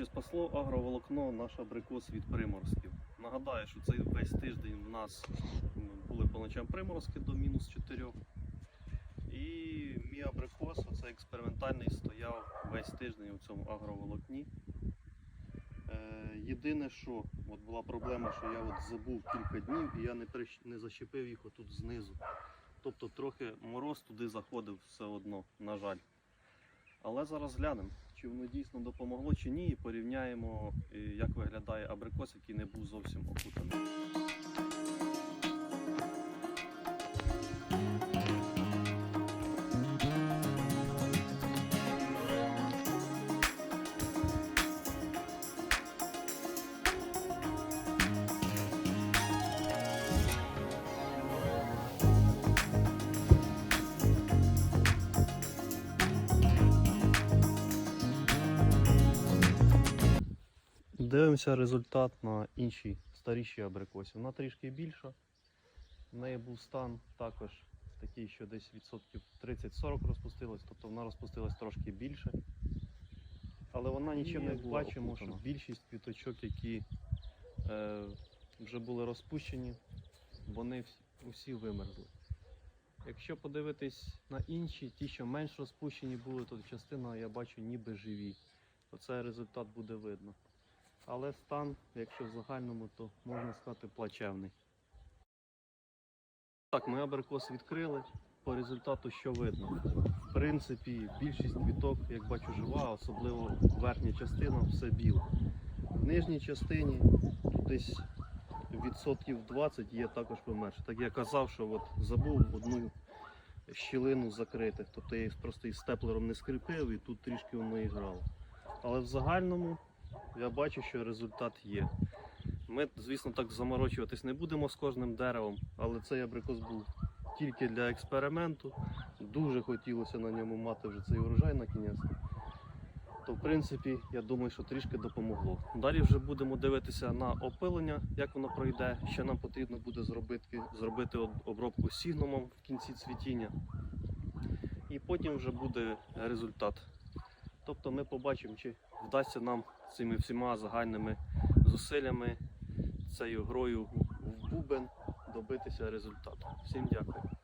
Чи спасло агроволокно наш абрикос від приморозків? Нагадаю, що цей весь тиждень в нас були по ночам приморозки до мінус 4. І мій абрикос, оцей експериментальний, стояв весь тиждень у цьому агроволокні. Е, єдине, що от була проблема, що я от забув кілька днів і я не, прищ- не защепив їх отут знизу. Тобто трохи мороз туди заходив все одно, на жаль. Але зараз глянемо, чи воно дійсно допомогло чи ні, і порівняємо, як виглядає абрикос, який не був зовсім окутаний. Дивимося результат на іншій старішій абрикосі. Вона трішки більша. В неї був стан також такий, що десь відсотків 30-40 розпустилось, тобто вона розпустилась трошки більше. Але вона нічим не бачимо, що більшість квіточок, які е, вже були розпущені, вони усі вимерзли. Якщо подивитись на інші, ті, що менш розпущені були, то частина я бачу ніби живі. То це результат буде видно. Але стан, якщо в загальному, то можна сказати плачевний. Так, ми абрикос відкрили. По результату що видно? В принципі, більшість квіток, як бачу, жива, особливо верхня частина, все біле. В нижній частині десь відсотків 20 є також померше. Так я казав, що от забув одну щілину закрити. Тобто я їх просто із степлером не скріпив і тут трішки воно і грало. Але в загальному я бачу, що результат є. Ми, звісно, так заморочуватись не будемо з кожним деревом, але цей абрикос був тільки для експерименту. Дуже хотілося на ньому мати вже цей урожай на кінець. То, в принципі, я думаю, що трішки допомогло. Далі вже будемо дивитися на опилення, як воно пройде. Ще нам потрібно буде зробити, зробити об- обробку сігнумом в кінці цвітіння. І потім вже буде результат. Тобто ми побачимо, чи вдасться нам цими всіма загальними зусиллями цією грою в бубен добитися результату. Всім дякую.